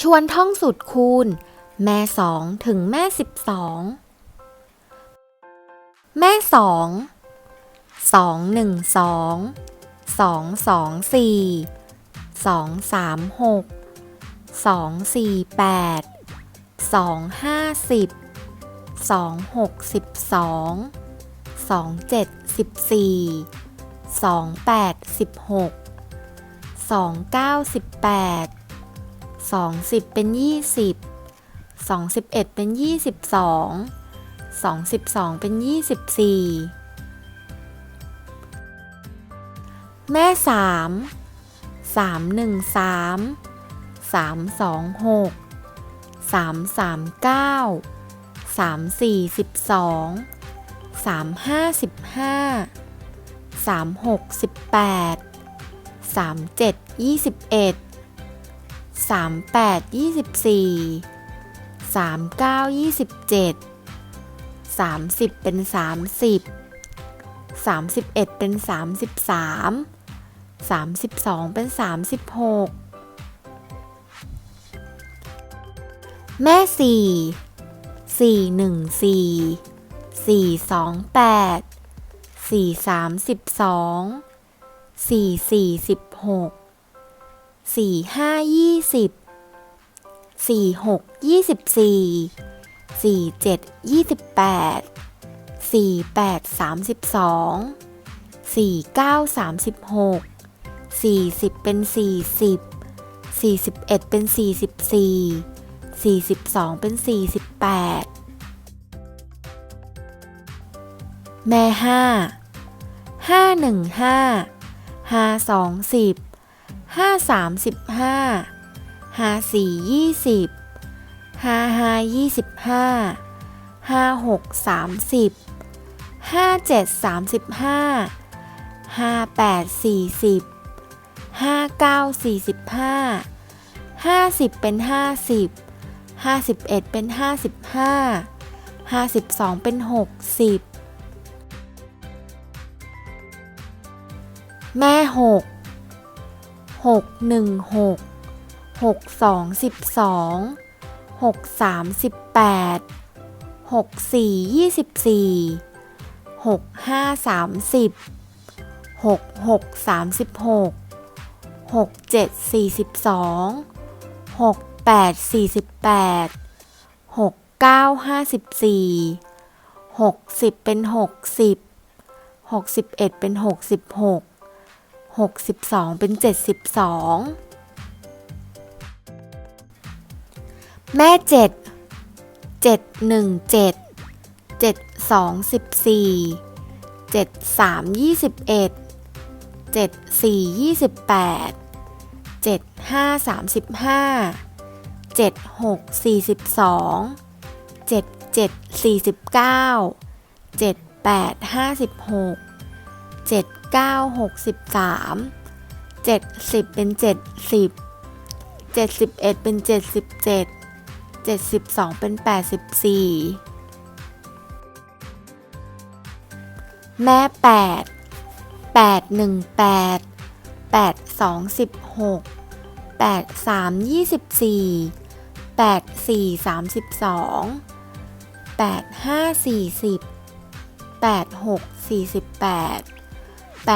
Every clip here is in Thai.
ชวนท่องสูตรคูณ แม่สองถึงแม่สิบสองแม่สองสองหนึ่งสองสองสองสี่สองสามหกสองสี่แปดสองห้าสิบสองหกสิบสองสองเจ็ดสิบสี่สองแปดสิบหกสองเก้าสิบแปด สองสิบเป็นยี่สิบสองสิบเอ็ดเป็นยี่สิบสองสองสิบสองเป็นยี่สิบสี่แม่สามสามหนึ่งสามสามสองหกสา มสามเก้าสามสี่สิบสองสามห้าสิบห้าสามหกสิบแปดสามเจ็ดยี่สิบสี่สามเก้ายี่สิบเจ็ดสามสิบเป็นสามสิบสามสิบเอ็ดเป็นสามสิบสามสามสิบสองเป็นสามสิบหกแม่สี่สี่หนึ่งสี่สี่สองแปด สี่ห้ายี่สิบสี่หกยี่สิบสี่สี่เจ็ดยี่สิบแปดสี่แปดสามสิบสองสี่เก้าสามสิบหกสี่สิบเป็นสี่สิบสี่สิบเอ็ดเป็นสี่สิบสี่สี่สิบสองเป็นสี่สิบแปดแม่ห้าห้าหนึ่งห้าห้าสองสิบ ห้าสามสิบห้าห้าสี่ยี่สิบห้าห้ายี่สิบห้าห้าหกสามสิบห้าเจ็ดสามสิบห้าห้าแปดสี่สิบห้าเก้าสี่สิบห้าห้าสิบเป็นห้าสิบห้าสิบเอ็ดเป็นห้าสิบห้าห้าสิบสองเป็นหกสิบแม่หก หกหนึ่งหกหกสองสิบสองหกสามสิบแปดหกสี่ยี่สิบสี่หกห้าสามสิบหกหกสามสิบหกหกเจ็ดสี่สิบสองหกแปดสี่สิบแปดหกเก้าห้าสิบสี่หกสิบเป็นหกสิบหกสิบเอ็ดเป็นห กสิบหกหกสิบสองเป็นเจ็ดสิบสองแม่เจ็ดเจ็ดหนึ่งเจ็ดเจ็ดสอ งสิบสี่เจ็ดสามยี่สิบเอ็ดเจ็ดสี่ยี่สิบแปดเจ็ดห้าสามสิบห้าเจ็ดหกสี่สิบสองเจ็ดเจ็ดสี่สิบเก้าเจ็ดแปดห้าสิบหกเจ็ดเก้าหกสิบสา ม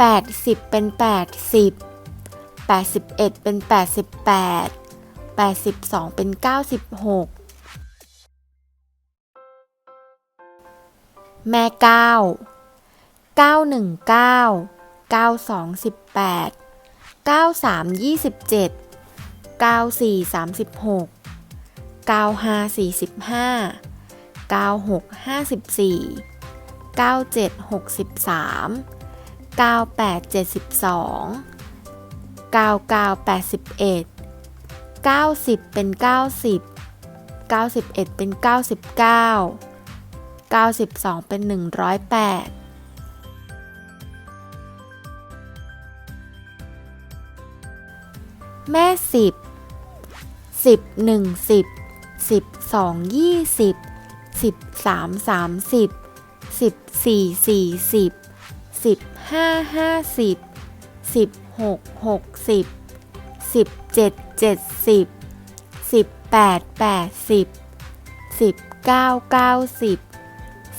เจ็ดสิบเป็นเจ็ดสิบเจ็ดสิบเอ็ดเป็นเจ็ดสิบเจ็ดเจ็ดสิบสองเป็นแปดสิบสี่แม่แปดแปดหนึ่งแปดแปดสองสิบหกแปดสาสี่สิบสี่แปดสี่สาสิบสองแปดห้าสี่สิบแปดหกสี่สิบแปดแปดเจ็ดสิบหกแปดแปดหกสิบสี่แปดเก้าเจ็ดสิบสองแปดสิบเป็นแปดสิบแปดสิบเอ็ดเป็นแปดสิบแปดแปดสิบเป็นเก้าสิบหกแม่เก้าเก้าหนึ่งเก้าเก้าสองสิบ 10 10 12 20 13 30 14 40 15 50 16 60 17 70 18 80 19 90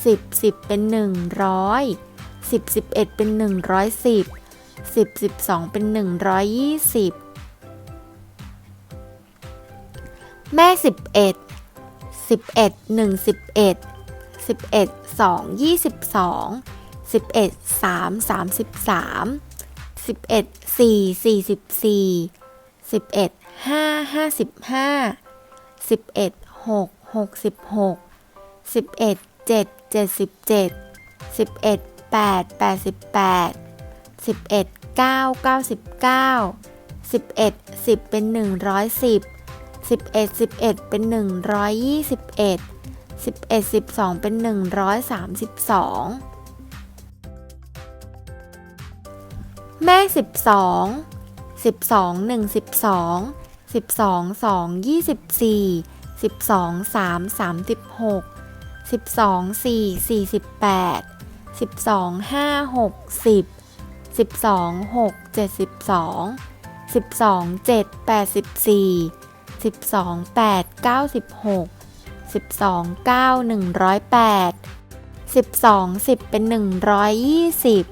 10 10 เป็น 100 10 11 เป็น 110 10 12 เป็น 120 แม่ 11 11 1 11 11 2 22 11 3 33 11 4 44 11 5 55 11 6 66 11 7 77 11 8 88 11 9 99 11 10 เป็น 110 11 11 เป็น 121 11 12 เป็น 132 แม่ 12 12 1 12 12 2 24 12 3 36 12 4 48 12 5 60 12 6 72 12 7 84 12 8 96 12 9 108 12 10 เป็น 120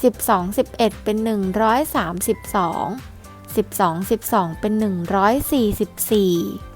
12 11 เป็น 132 12 12 เป็น 144